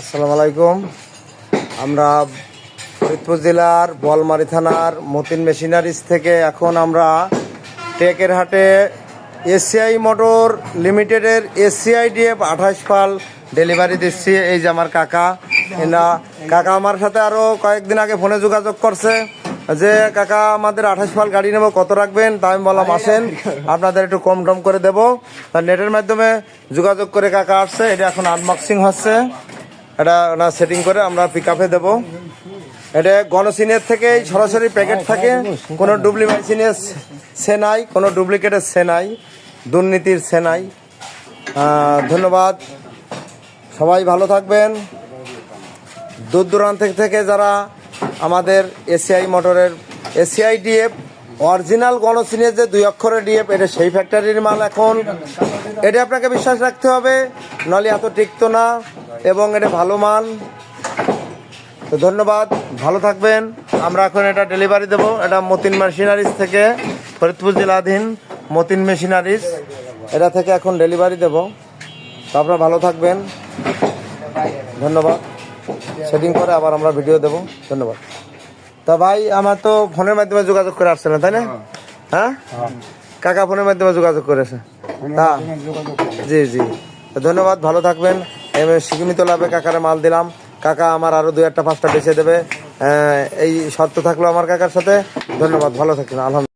আসসালামু আলাইকুম। আমরা ফরিদপুর জেলার বলমারি থানার মতিন মেশিনারিজ থেকে এখন আমরা টেকের হাটে এসিআই মোটর লিমিটেডের এসিআই ডিএফ আঠাশ ফাল ডেলিভারি দিচ্ছি। এই যে আমার কাকা, এনা, কাকা আমার সাথে আরও কয়েকদিন আগে ফোনে যোগাযোগ করছে যে, কাকা, আমাদের আঠাশ ফাল গাড়ি নেব, কত রাখবেন? তা আমি বললাম, আসেন, আপনাদের একটু কম টম করে দেবো। নেটের মাধ্যমে যোগাযোগ করে কাকা আসছে। এটা এখন আনবক্সিং হচ্ছে। এটা ওনা সেটিং করে আমরা পিক আপে দেবো। এটা গণসিনের থেকে সরাসরি প্যাকেট থাকে। কোনো ডুপ্লিমেশিনের সে নাই, কোনো ডুপ্লিকেটের সে নাই, দুর্নীতির সে নাই। ধন্যবাদ। সবাই ভালো থাকবেন। দূর দূরান্ত থেকে যারা আমাদের এসিআই মোটরের এসিআই ডিএফ অরিজিনাল গণসিনের যে দুই অক্ষরের ডিএফ এটা সেই ফ্যাক্টরির মাল এখন। এটা আপনাকে বিশ্বাস রাখতে হবে, নলে এত টিকতো না। এবং এটা ভালো মান তো ধন্যবাদ ভালো থাকবেন। আমরা এখন এটা ডেলিভারি দেব। এটা মতিন মেশিনারিজ থেকে ফরিদপুর জেলাধীন মতিন মেশিনারিজ এটা থেকে এখন ডেলিভারি দেব। তো আপনারা ভালো থাকবেন। ধন্যবাদ। সেটিং করে আবার আমরা ভিডিও দেব। ধন্যবাদ। তা ভাই আমার তো ফোনের মাধ্যমে যোগাযোগ করে আসছে না তাই না? হ্যাঁ? কাকা ফোনের মাধ্যমে যোগাযোগ করেছে। তা? জি জি। ধন্যবাদ ভালো থাকবেন। সীমিত লাভে কাকারে মাল দিলাম। কাকা আমার আরও দু একটা পাঁচটা বেছে দেবে। এই শর্ত থাকল আমার কাকার সাথে। ধন্যবাদ, ভালো থাকবেন, আলহামদুলিল্লাহ।